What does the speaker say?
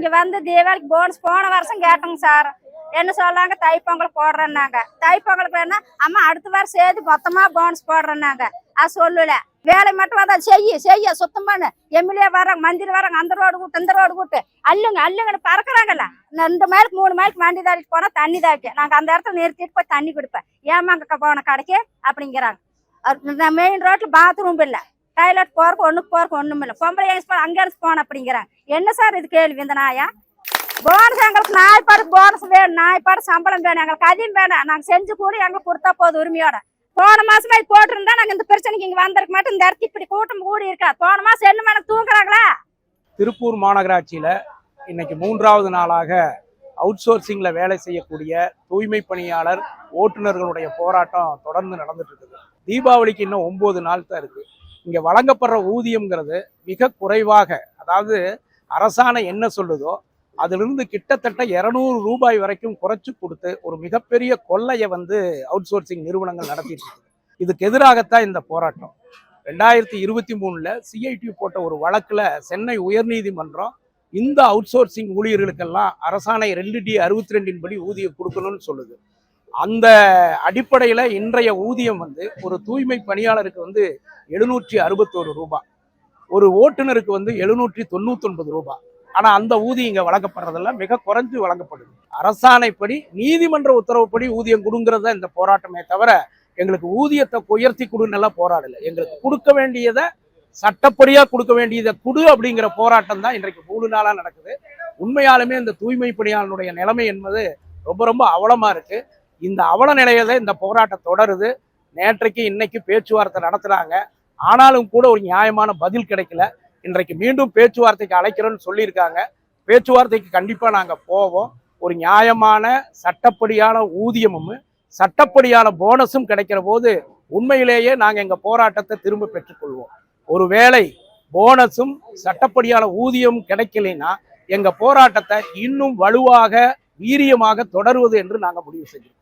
இங்க வந்து தீபாவளிக்கு போனஸ் போன வருஷம் கேட்டோங்க சார் என்ன சொல்றாங்க தைப்பொங்கல் போடுறேன்னாங்க. தைப்பொங்கலுக்கு வேணா அம்மா அடுத்த வாரம் சேர்த்து மொத்தமா போனஸ் போடுறேன்னாங்க. அது சொல்லல. வேலை மட்டும் வந்தா செய்ய செய்ய சுத்தம் பண்ணு. எம்எல்ஏ வர்றாங்க மந்திரி வர்றாங்க அந்த ரோடு கூட்டு இந்த ரோடு கூட்டு. அல்லுங்க அல்லுங்கன்னு பறக்குறாங்கல்ல. ரெண்டு மைலுக்கு மூணு மைலுக்கு வண்டி தாளிட்டு போனா தண்ணி தாளிக்க நாங்க அந்த இடத்துல நிறுத்திட்டு போய் தண்ணி கொடுப்பேன். ஏமாங்க போன கடைக்கு? அப்படிங்கிறாங்க. மெயின் ரோட்ல பாத்ரூம் இல்லை. டாய்லெட் போறக்கு ஒண்ணுக்கு போறக்கு ஒண்ணும் இல்லை. பொம்பளை ஏஞ்சி அங்க இருந்து போன அப்படிங்கிறாங்க என்ன சார் இது கேள்வி இந்த நாயா? போனஸ் எங்களுக்கு நாய்ப்பாடு போனஸ் வேணும். நாய்ப்பாடு சம்பளம் வேணும். எங்களுக்கு அதையும் வேணாம். நாங்க செஞ்சு கூட எங்களுக்கு கொடுத்தா போதும் உரிமையோட. போன மாசமா இது போட்டிருந்தா நாங்க இந்த பிரச்சனைக்கு இங்க வந்திருக்க மாட்டோம். இந்த இடத்து இப்படி கூட்டம் கூடி இருக்கா? போன மாசம் என்ன மேடம் தூங்குறாங்களா? திருப்பூர் மாநகராட்சியில இன்னைக்கு மூன்றாவது நாளாக அவுட் சோர்சிங்கில் வேலை செய்யக்கூடிய தூய்மை பணியாளர் ஓட்டுநர்களுடைய போராட்டம் தொடர்ந்து நடந்துட்டு இருக்குது. தீபாவளிக்கு இன்னும் ஒன்பது நாள் தான் இருக்கு. இங்கே வழங்கப்படுற ஊதியம்ங்கிறது மிக குறைவாக அதாவது அரசாணை என்ன சொல்லுதோ அதிலிருந்து கிட்டத்தட்ட இரநூறு ரூபாய் வரைக்கும் குறைச்சி கொடுத்து ஒரு மிகப்பெரிய கொள்ளையை வந்து அவுட் சோர்சிங் நிறுவனங்கள் நடத்திட்டு இதுக்கு எதிராகத்தான் இந்த போராட்டம். ரெண்டாயிரத்தி இருபத்தி மூணில் சிஐடி போட்ட ஒரு வழக்கில் சென்னை உயர்நீதிமன்றம் இந்த அவுட் சோர்சிங் ஊழியர்களுக்கெல்லாம் அரசாணை ரெண்டு டி அறுபத்தி ரெண்டின் படி ஊதியம் கொடுக்கணும்னு சொல்லுது. அந்த அடிப்படையில் இன்றைய ஊதியம் வந்து ஒரு தூய்மை பணியாளருக்கு வந்து எழுநூற்றி அறுபத்தோரு ரூபாய் ஒரு ஓட்டுநருக்கு வந்து எழுநூற்றி தொண்ணூத்தொன்பது ரூபாய் ஆனால் அந்த ஊதியம் இங்கே வழங்கப்படுறதெல்லாம் மிக குறைஞ்சு வழங்கப்படுது. அரசாணைப்படி நீதிமன்ற உத்தரவுப்படி ஊதியம் கொடுங்கிறது தான் இந்த போராட்டமே தவிர எங்களுக்கு ஊதியத்தை உயர்த்தி கொடுன்னெல்லாம் போராடலை. எங்களுக்கு கொடுக்க வேண்டியதை சட்டப்படியாக கொடுக்க வேண்டியதை கொடு அப்படிங்கிற போராட்டம் தான் இன்றைக்கு மூணு நாளாக நடக்குது. உண்மையாலுமே இந்த தூய்மை பணியாளனுடைய நிலைமை என்பது ரொம்ப ரொம்ப அவலமாக இருக்குது இந்த அவல நிலையில இந்த போராட்டம் தொடருது. நேற்றைக்கு இன்னைக்கு பேச்சுவார்த்தை நடத்துகிறாங்க ஆனாலும் கூட ஒரு நியாயமான பதில் கிடைக்கல. இன்றைக்கு மீண்டும் பேச்சுவார்த்தைக்கு அழைக்கிறோன்னு சொல்லியிருக்காங்க. பேச்சுவார்த்தைக்கு கண்டிப்பாக நாங்கள் போவோம். ஒரு நியாயமான சட்டப்படியான ஊதியமும் சட்டப்படியான போனஸும் கிடைக்கிற போது உண்மையிலேயே நாங்கள் எங்கள் போராட்டத்தை திரும்ப பெற்றுக்கொள்வோம். ஒருவேளை போனஸும் சட்டப்படியான ஊதியமும் கிடைக்கலைன்னா எங்கள் போராட்டத்தை இன்னும் வலுவாக வீரியமாக தொடருவது என்று நாங்கள் முடிவு செஞ்சோம்